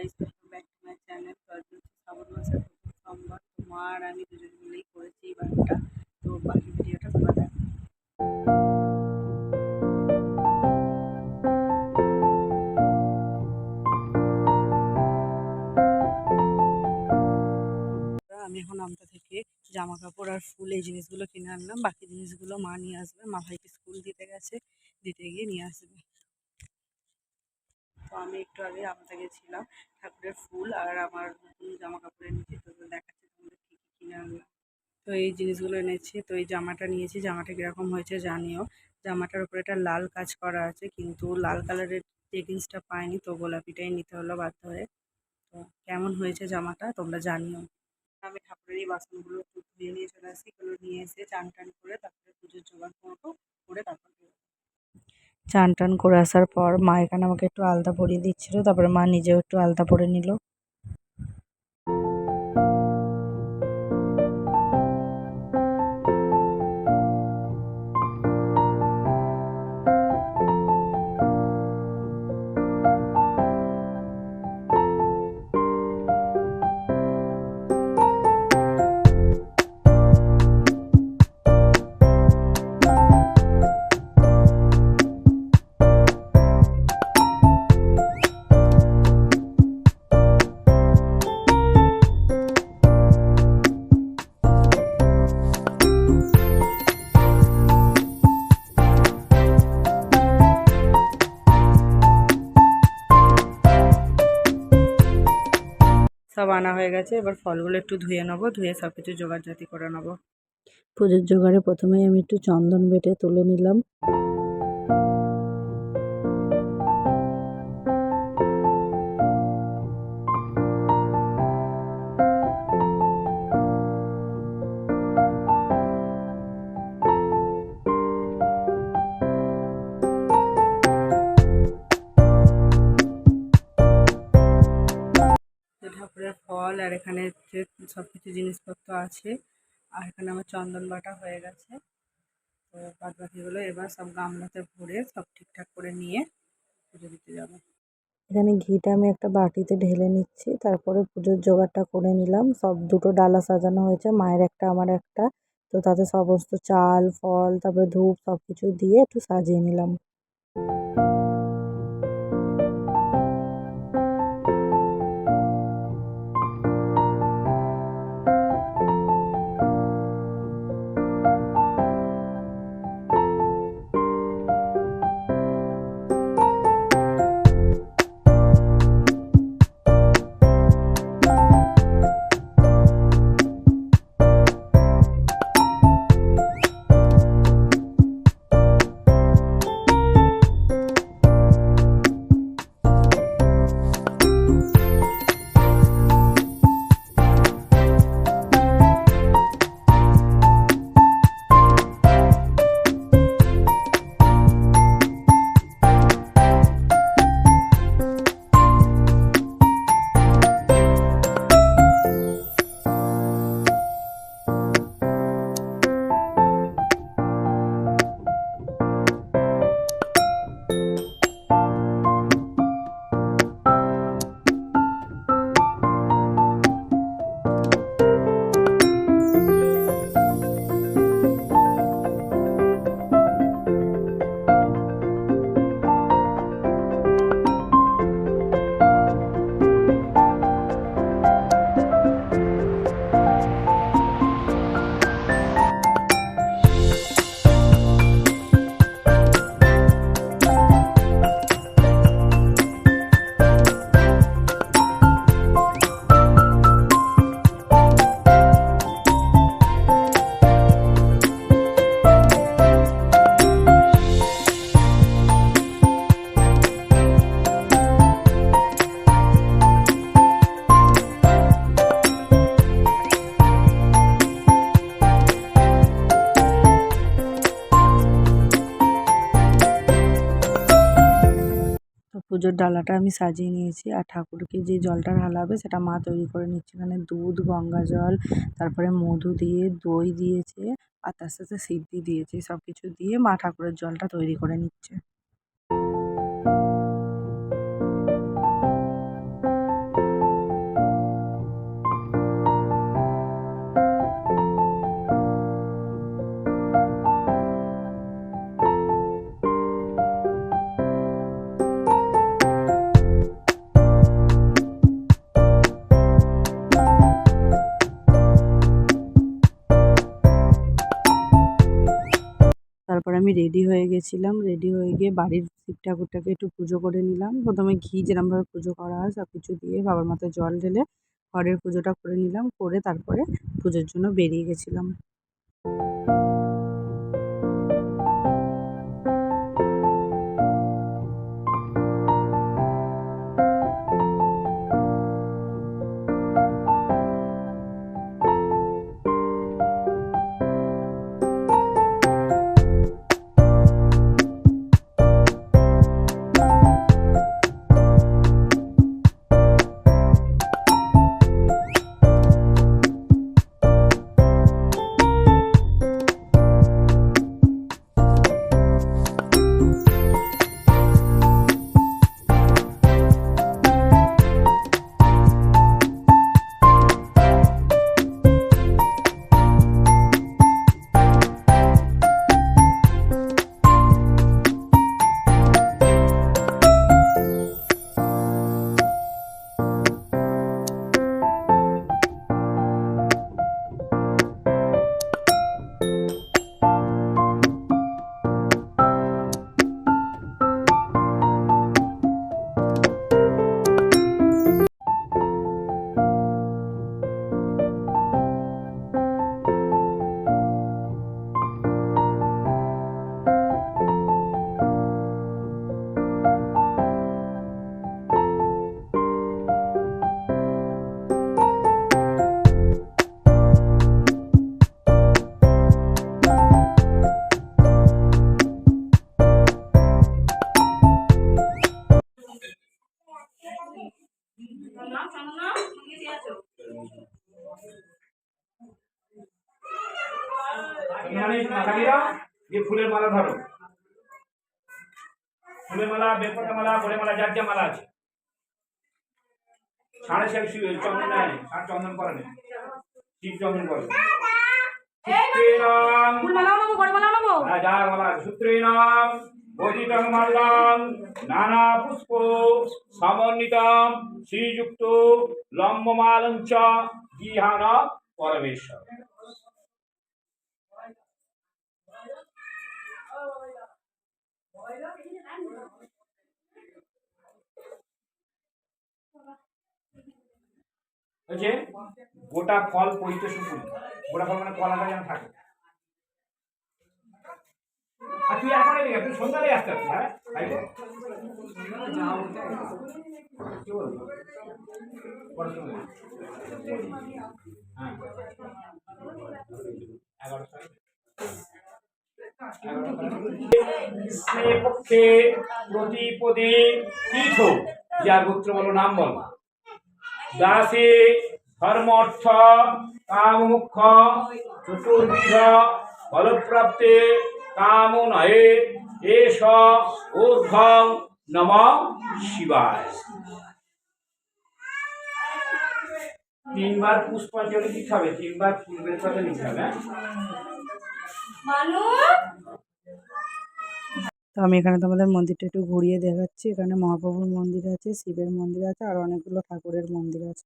Guys welcome back to my channel তো শ্রাবণ মাসের প্রথম সোমবার তো মা আর আমি দুজন মিলেই করেছি এই বারটা তো বাকি ভিডিওটা তোমরা দেখো আমি এখন আমতা থেকে জামা কাপড় আর ফুল এই জিনিসগুলো কিনে আনলাম। বাকি জিনিসগুলো মা নিয়ে আসবে। মা ভাইকে স্কুল দিতে গেছে। দিতে গিয়ে নিয়ে আসবে। তো আমি একটু আগে আমতা গেছিলাম ঠাকুরের ফুল আর আমার নতুন জামা কাপড় এনেছি, তো দেখাচ্ছি তোমাদের কী কী কিনে আনলাম। তো এই জিনিসগুলো এনেছি, তো এই জামাটা নিয়েছি, জামাটা কীরকম হয়েছে জানিও। জামাটার উপরে একটা লাল কাজ করা আছে, কিন্তু লাল কালারের লেগিংসটা পাইনি, তো গোলাপিটাই নিতে হলো বাধ্য হয়ে। তো কেমন হয়েছে জামাটা তোমরা জানিও। আমি ঠাকুরের এই বাসনগুলো একটু ধুয়ে নিয়ে চলে আসি এগুলো নিয়ে এসে চান টান করে তারপরে পুজোর জোগাড় করব, করে তারপর। চান টান করে আসার পর মা এখানে আমাকে একটু আলতা পরিয়ে দিচ্ছিল, তারপরে মা নিজেও একটু আলতা পরে নিল। সব আনা হয়ে গেছে, এবার ফলগুলো একটু ধুয়ে নেব, ধুয়ে সব কিছু জোগাড় জাতি করে নেব। পুজোর জোগাড়ে প্রথমেই আমি একটু চন্দন বেটে তুলে নিলাম। ফল আর এখানে সব কিছু জিনিসপত্র আছে, আর এখানে আমার চন্দন বাটা হয়ে গেছে। তো বাদ বাকিগুলো এবার সব গামলাতে ভরে সব ঠিকঠাক করে নিয়ে পুজো দিতে যাব। এখানে ঘিটা আমি একটা বাটিতে ঢেলে নিচ্ছি, তারপরে পুজোর জোগাড়টা করে নিলাম। সব দুটো ডালা সাজানো হয়েছে, মায়ের একটা, আমার একটা। তো তাতে সমস্ত চাল, ফল, তারপরে ধূপ সব কিছু দিয়ে একটু সাজিয়ে নিলাম। পুজোর ডালাটা আমি সাজিয়ে নিয়েছি আর ঠাকুরকে যে জলটা ঢালাবে সেটা মা তৈরি করে নিচ্ছে। এখানে দুধ, গঙ্গা জল, তারপরে মধু দিয়ে, দই দিয়েছে, আর তার সাথে সিদ্ধি দিয়েছে। সব কিছু দিয়ে মা ঠাকুরের জলটা তৈরি করে নিচ্ছে। আমি রেডি হয়ে গেছিলাম। রেডি হয়ে গিয়ে বাড়ির শিব ঠাকুরটাকে একটু পুজো করে নিলাম। প্রথমে ঘি যেরমভাবে পুজো করা হয় সব কিছু দিয়ে বাবার মাথায় জল ঢেলে ঘরের পুজোটা করে নিলাম। করে তারপরে পুজোর জন্য বেরিয়ে গেছিলাম। মাথাটিরা দিয়ে ফুলের মালা ধরো। ফুলের মালা বেলপাতা মালা বলে মালা যার যা মালা আছে। সাড়ে সে চন্দন নেয় আর চন্দন করে নেই। শিব চন্দন করে। সূত্রেণাম হ্যাঁ, যা মাল্লাং নানা পুষ্প সমন্বিতম। শ্রীযুক্ত লম্বমালঞ্চ গিহান পরমেশ্বর। হচ্ছে গোটা ফল পরিতে শুকুন। গোটা ফল মানে কলাটা যেন থাকে। আর তুই এখন এলি তুই সন্ধ্যারে আসতে আসছিস হ্যাঁ? তাই তো? কি। হ্যাঁ। পক্ষে প্রতিপদে তীর্থ যার গোত্র বলো নাম বল। দাসে ধর্ম অর্থ কাম মুখ্য চতুর্বিধ, ফলপ্রাপ্তে কাম নয়ে এস ঊর্ধ্বং নম শিবায় তিনবার পুষ্পাঞ্জলি দিতে হবে, তিনবার ফুলবের কথা নিতে হবে হ্যাঁ? আমি এখানে তোমাদের মন্দিরটা একটু ঘুরিয়ে দেখাচ্ছি। এখানে মহাপ্রভুর মন্দির আছে, শিবের মন্দির আছে, আর অনেকগুলো ঠাকুরের মন্দির আছে।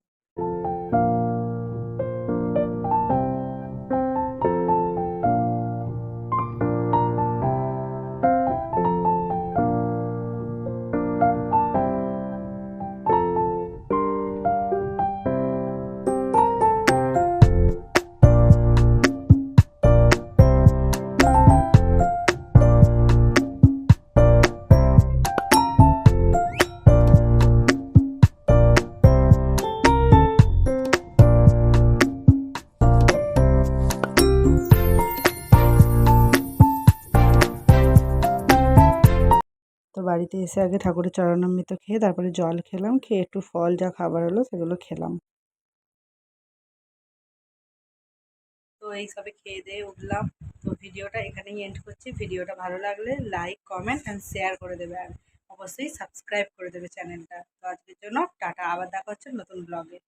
বাড়িতে এসে আগে ঠাকুরের চরণামৃত খেয়ে তারপরে জল খেলাম, খেয়ে একটু ফল যা খাবার হলো সেগুলো খেলাম। তো এই সবে খেয়ে দিয়ে উঠলাম। তো ভিডিওটা এখানেই এন্ড করছি। ভিডিওটা ভালো লাগলে লাইক কমেন্ট অ্যান্ড শেয়ার করে দেবে। আর অবশ্যই সাবস্ক্রাইব করে দেবে চ্যানেলটা তো আজকের জন্য টাটা। আবার দেখা হচ্ছে নতুন ব্লগে